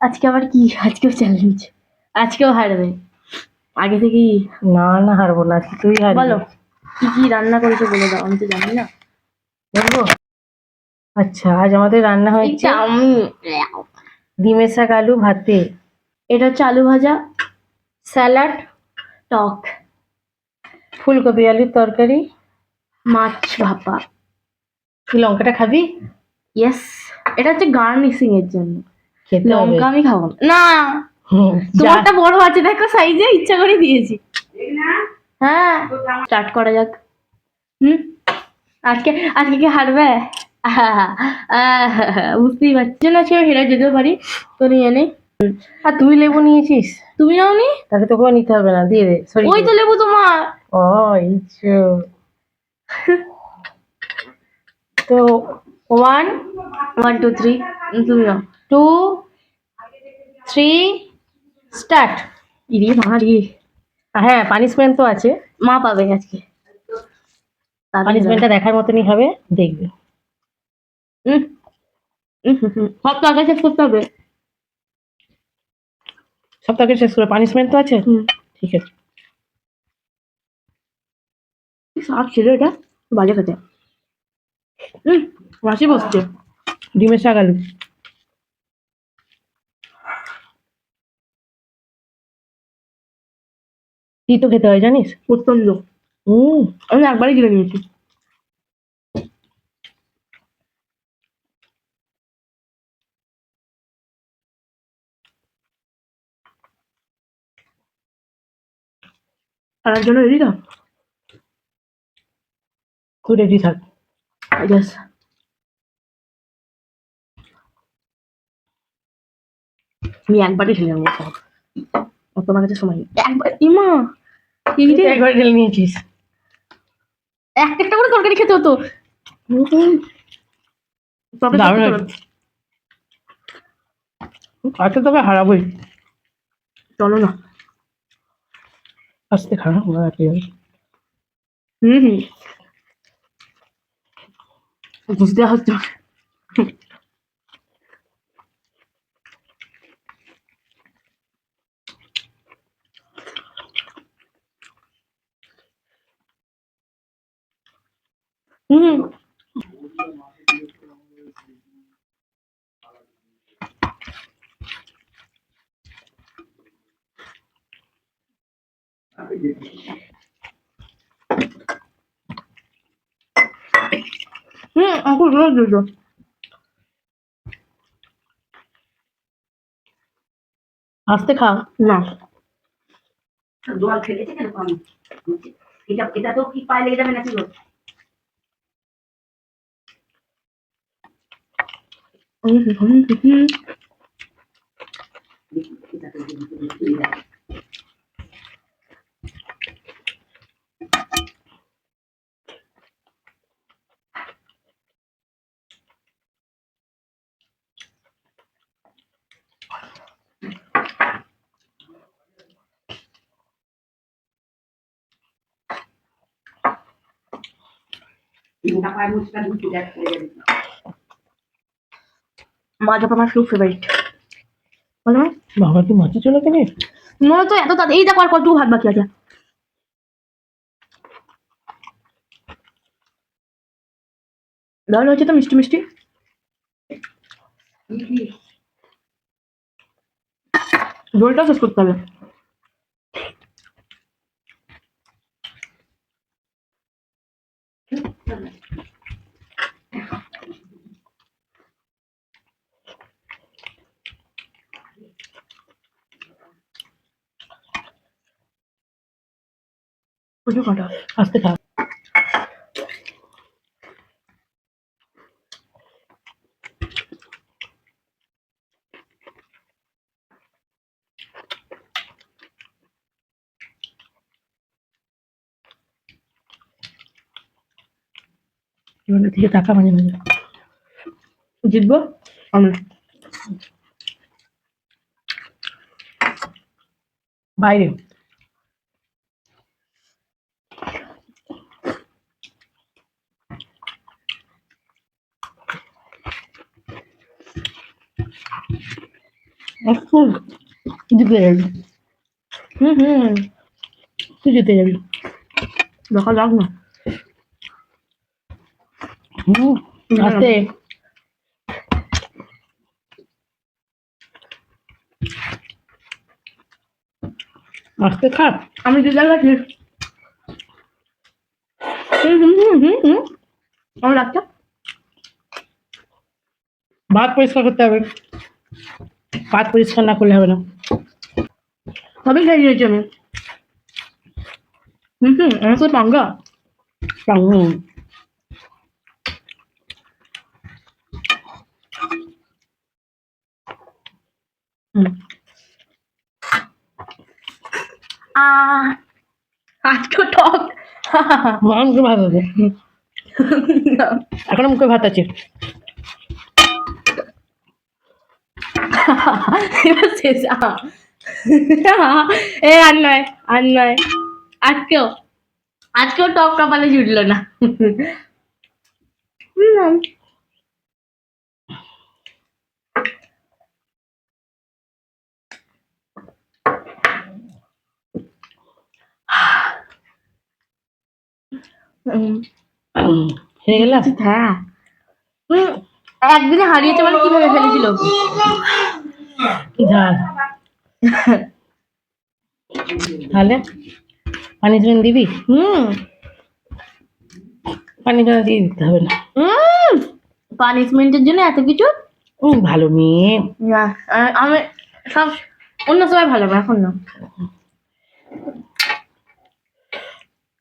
আজকে আবার কি? আজকেও চ্যালেঞ্জ আজকেও হারবে। আগে থেকেই না না হারবো না। আজকে তুই হারবি। বলো কি কি রান্না করেছ বলে দাও? আমি তো জানি না। বলব? আচ্ছা আজ আমাদের রান্না হয়েছে আমি ডিমের শাক আলু ভাতে। এটা হচ্ছে আলু ভাজা স্যালাড টক। ফুলকপি আলুর তরকারি। মাছ ভাপা। তুই লঙ্কাটা খাবি? ইয়েস এটা হচ্ছে গার্নিশিং এর জন্য। লঙ্কা আমি খাব না। তোমারটা বড় আছে দেখো সাইজে ইচ্ছা করে দিয়েছি। হ্যাঁ। স্টার্ট করা যাক। হুম? আজকে আজকে কি হারবে? বুঝতেই পারছি না আমি হেরে যেতেও পারি। তো নিয়ে নে। আর তুই লেবু নিয়েছিস? তুমি নাও নি তাহলে তোকেও নিতে হবে না দিয়ে দে সরি ওই তো লেবু তোমার। ও যে। তো ওয়ান ওয়ান টু থ্রি তুমি টু থ্রি স্টার্ট ইরি মারি হ্যাঁ পানিশমেন্ট তো আছে। মা পাবে আজকে। পানিশমেন্টটা দেখার মতনই হবে দেখবে। হুম। সব তো আগে শেষ করতে হবে। সব তাকে শেষ করে পানিশমেন্ট তো আছে? হুম। ঠিক আছে। শাক ছিল এটা? বাজে খেতে। হুম মাসি বসছে। ডিমের শাক আলু। তিতো খেতে হয় জানিস? প্রচণ্ড হুম আমি একবারই কিনে নিয়েছি। আর জন্য রেডি তো? তুই রেডি থাক। ইয়েস আমি একবারই ঢেলে নেব সব ও তোমার কাছে সময়। একবার ইমা! তুই একবার ঢেলে নিয়েছিস। এক একটা করে তরকারি খেতে হতো। খেতে তোকে হারাবোই। চলো না। আস্তে খারাপ হুম হুম। বুঝতে হচ্ছে আঙ্কুল রোজ দিত আস্তে খা। না। জল কেন? আমি এটা এটা তো কি পায়ে লেগে যাবে নাকি? হুম হুম হুম মোটা পায়ের মুচটা ঢুকে যাচ্ছে লেগে যাবে। মাছ আমার খুব ফেভারিট বলো বাবা তুই মাছি চলে গেলি? মনে তো এত তাড়াতাড়ি এই দেখো আর কতটুকু ভাত বাকি আছে। ডাল হচ্ছে তো মিষ্টি মিষ্টি। কি? শেষ করতে হবে। আস্তে খা এবার থেকে টাকা মাঝে মাঝে জিতবো? আমি বাইরে। দিতে যাবি। হুম হুম। তুই যেতে যাবি। দেখা যাক না। হুম আস্তে আস্তে খা আমি হুম হুম আমার লাগছে ভাত পরিষ্কার করতে হবে ভাত পরিষ্কার না করলে হবে না সবই খেয়ে নিয়েছি আমি হুম হুম আমার তো পাঙ্গা হুম আজকে টক। মুখে ভাত আছে। এখন মুখে ভাত আছে। এবার শেষ এ আর নয় আর নয়। আজকেও আজকেও টক কপালে জুটলো না। হেরে গেলাম হ্যাঁ। একদিনে হারিয়েছে মানে কি ভেবে ফেলেছিল তাহলে পানি জন্য দিবি? হুম। পানি জন্য দিয়ে দিতে হবে না। হুম পানিশমেন্টের জন্য এত কিছু? ভালো মেয়ে। আমি সব অন্য সবাই ভালো এখন না।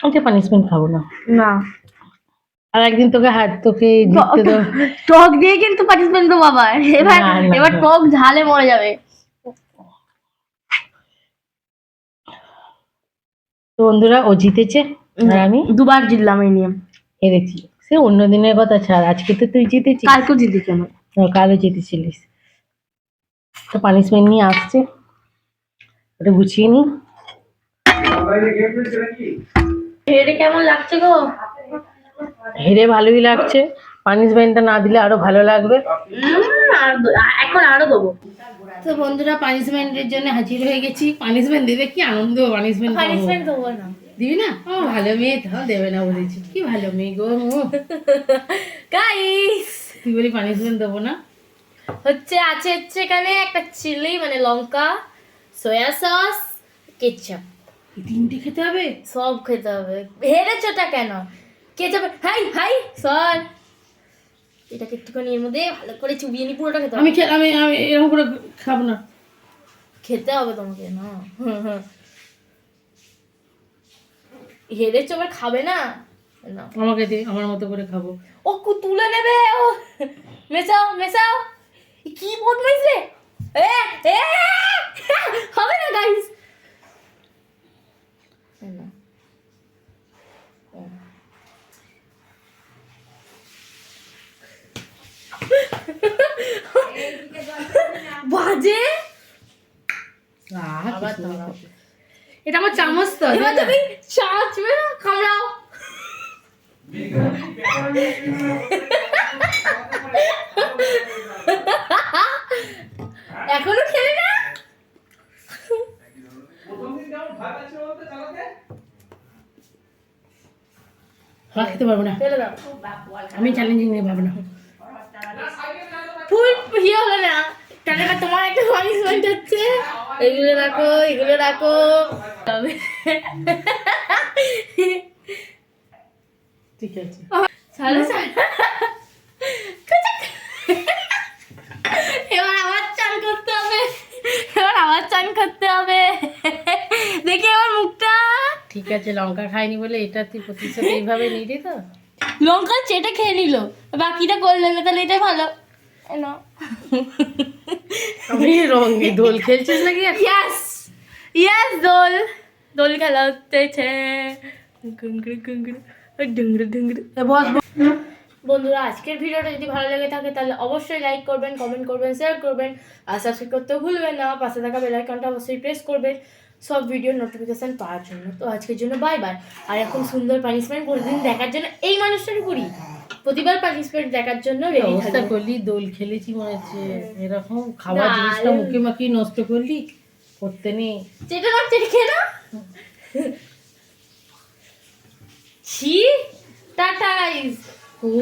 ওকে পানিশমেন্ট খাব না। না। আর একদিন তোকে হাত তোকে জিততে দেবো। টক দিয়ে কিন্তু পানিশমেন্ট দেবো বাবা এবার এবার টক ঝালে মরে যাবে। তো বন্ধুরা ও জিতেছে। আর আমি? দুবার জিতলাম এই নিয়ে। হেরেছি সে অন্য দিনের কথা ছাড় আজকে তো তুই জিতেছিস। কালকেও জিতেছি আমি ও, কালও জিতেছিলিস। তো পানিশমেন্ট নিয়ে আসছে। ওটা গুছিয়ে নি। হেরে কেমন লাগছে গো? হেরে ভালোই লাগছে। পানিশমেন্টটা না দিলে আরও ভালো লাগবে। এখন আরও দেবো। তো বন্ধুরা পানিশমেন্টের জন্য হাজির হয়ে গেছি। পানিশমেন্ট দেবে কি আনন্দ পানিশমেন্ট পানিশমেন্ট দেবো না। দিবি না? ও ভালো মেয়ে তো দেবে না বলেছি। কি ভালো মেয়ে গো। গাইস তুই বলি পানিশমেন্ট দেবো না? হচ্ছে আছে হচ্ছে এখানে একটা চিলি মানে লঙ্কা সয়া সস কেচাপ তিনটে খেতে হবে সব খেতে হবে হেরেছোটা কেন কেচাপ হাই হাই সর এটাকে একটুখানি এর মধ্যে ভালো করে চুবিয়ে নি পুরোটা খেতে আমি আমি আমি এরকম করে খাব না খেতে হবে তোমাকে না। হেরেছো আবার খাবে না আমাকে দে আমার মতো করে খাব ও কু তুলে নেবে ও মেশাও মেশাও কি বদমাইশ রে এ এ হবে না গাইস বাজে। এটা আমার চামচ তো এবার তুমি চাচবে না কামড়াও এখনও না। খেতে পারব না আমি চ্যালেঞ্জিং নিয়ে পাবো না। ফুল ইয়ে হলো না। তাহলে তোমার একটা পানিশমেন্ট হচ্ছে। এগুলো রাখো এগুলো রাখো। তবে ঠিক আছে। সারা এবার আবার চান করতে হবে। এবার আবার চান করতে হবে দেখি আমার মুখটা ঠিক আছে লঙ্কা খাইনি বলে এটা তুই প্রতিশোধ এইভাবে নিলি তো? লঙ্কা চেটে খেয়ে নিল। বাকিটা করলে না তাহলে এটাই ভালো। আমি রঙে দোল খেলছিস নাকি ইয়াস ইয়াস দোল। দোল খেলা হতেছে গুঙ্গুরু গুঙ্গুরু ডুঙ্গুরু ডুঙ্গুরু এ বস। বন্ধুরা আজকের ভিডিওটা যদি ভালো লেগে থাকে তাহলে অবশ্যই লাইক করবেন কমেন্ট করবেন শেয়ার করবেন। আর সাবস্ক্রাইব করতেও ভুলবেন না। পাশে থাকা বেল আইকনটা অবশ্যই প্রেস করবেন। সব ভিডিও নোটিফিকেশন পাওয়ার জন্য। তো আজকের জন্য বাই বাই আর এখন সুন্দর পানিশমেন্ট প্রতিদিন দেখার জন্য এই মানুষটাকে করি প্রতিবার পানিশমেন্ট দেখার জন্য রেডি অবস্থা করলি দোল খেলেছি মনে হচ্ছে। এরকম খাবার জিনিসটা মুখে মাখিয়ে নষ্ট করলি করতে নেই। চেটে না চেটে খেয়ে না ছি টাটা ও